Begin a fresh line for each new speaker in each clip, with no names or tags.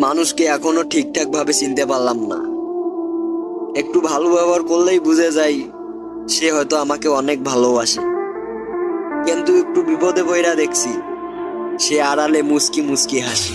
মানুষকে এখনও ঠিকঠাক ভাবে চিনতে পারলাম না। একটু ভালো ব্যবহার করলেই বুঝে যাই সে হয়তো আমাকে অনেক ভালোবাসে। কিন্তু একটু বিপদে বইরা দেখছি, সে আড়ালে মুসকি মুসকি হাসি।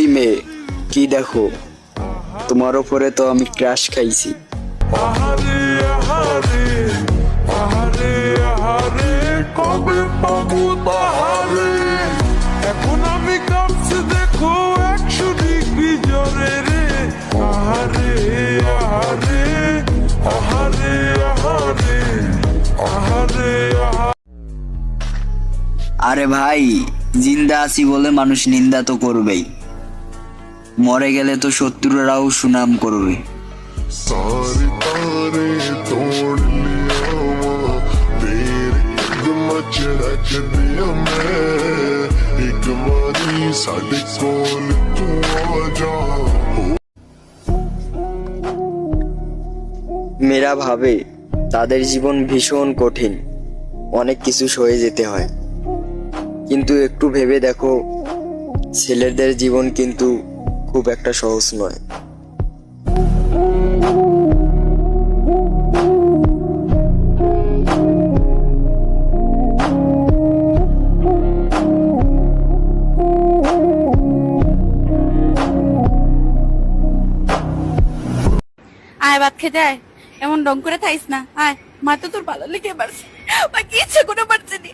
ওই মেয়ে কি দেখো? তোমার ওপরে তো আমি ক্রাশ খাইছি।
এখন আমি কাঁপছি দেখো একশো ডিগ্রি জ্বরে রে। আহারে আহারে আহারে আহারে আহারে
আরে ভাই জিন্দা আছি বলে মানুষ নিন্দা তো করবেই। মরে গেলে তো শত্রুরাও সুনাম করবে।
মেয়েরা ভাবে তাদের জীবন ভীষণ কঠিন। অনেক কিছু সয়ে যেতে হয়। কিন্তু একটু ভেবে দেখো ছেলেদের জীবন কিন্তু খুব একটা সহজ নয়।
আয়, ভাত খেতে আয়। এমন ডং করে থাইস না। আয়, মা তো তোর ভালো লেগে পারছে বাকি ইচ্ছে করে পারছে নি।